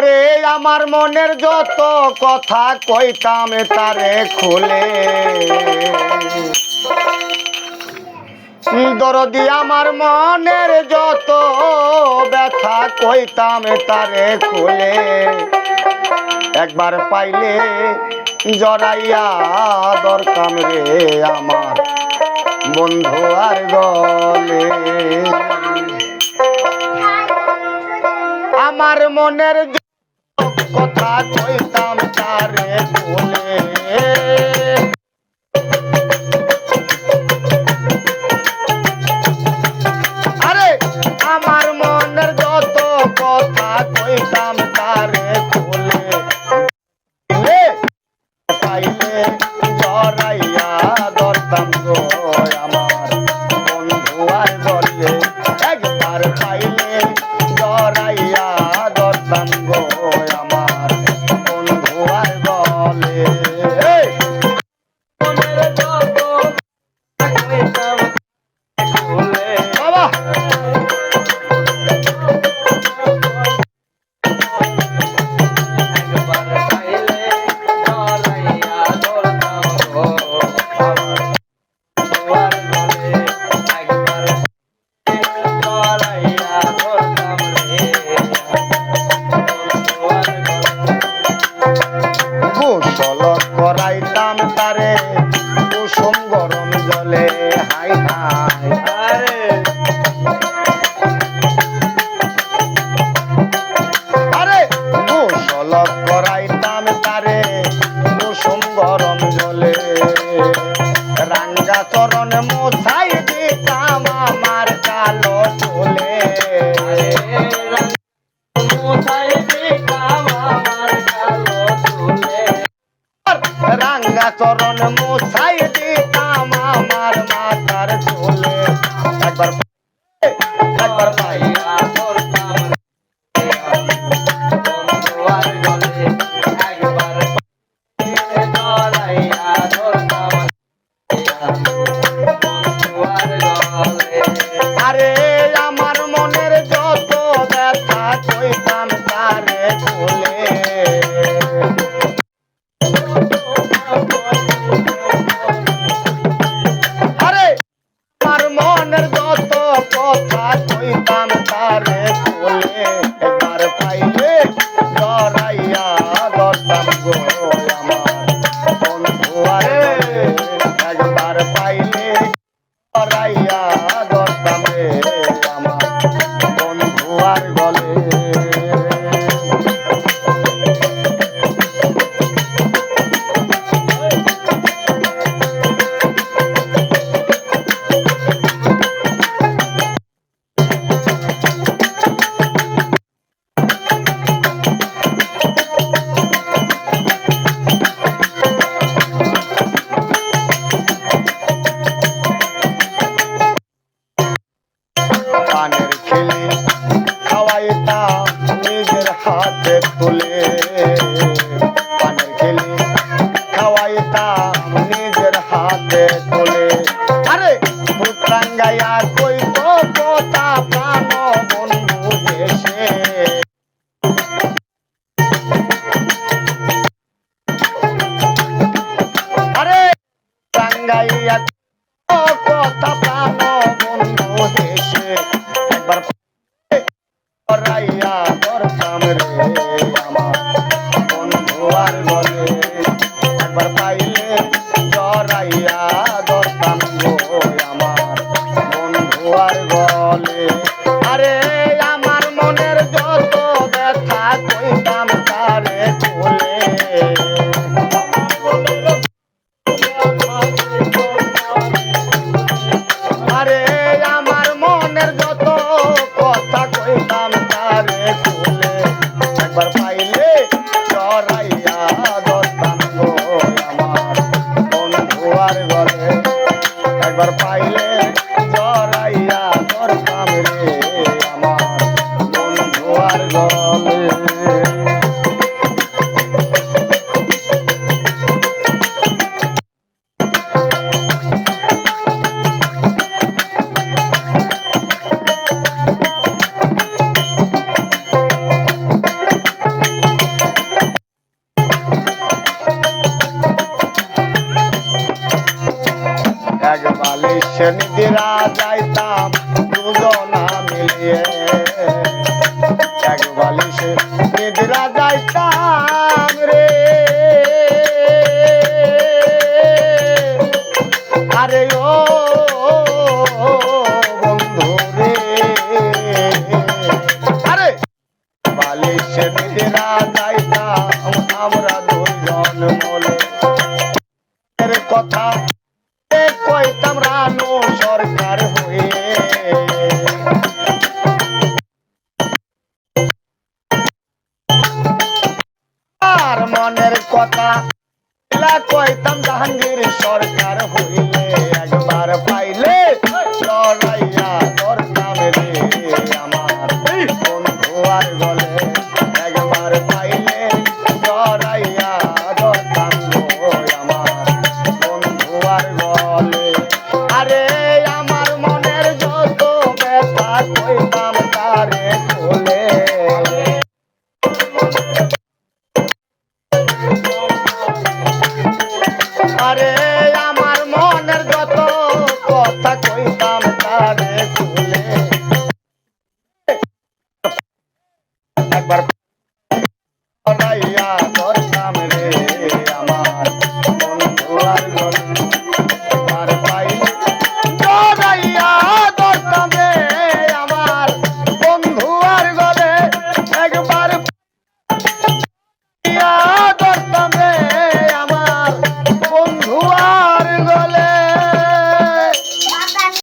ওরে আমার মনের যত কথা কইতাম তারে খুলে। দরদি আমার মনের যত ব্যথা কইতাম তারে খুলে। একবার পাইলে জড়াইয়া দরকাম রে আমার বন্ধু আর গলে আমার মনের কথা কইতাম তারে বলে। একবার একবার পাইয়া পড়তাম একবার পাইয়া ধরতাম। খেলে খাওয়াইতা নিজের হাতে তুলে। পানের খেলে খাওয়াইতা নিজের হাতে তুলে। আরে ভূতাঙ্গাইয়া কই তো কথা প্রাণ বন্ধু দেশে আরে, টাঙ্গাইয়া কথা প্রাণ Yeah. রানু সরকার হয়ে। আর মনের কথা কইতাম জাহাঙ্গীর সরকার হইল আরে আমার মনের যত কথা কইতাম তারে তুলে একবার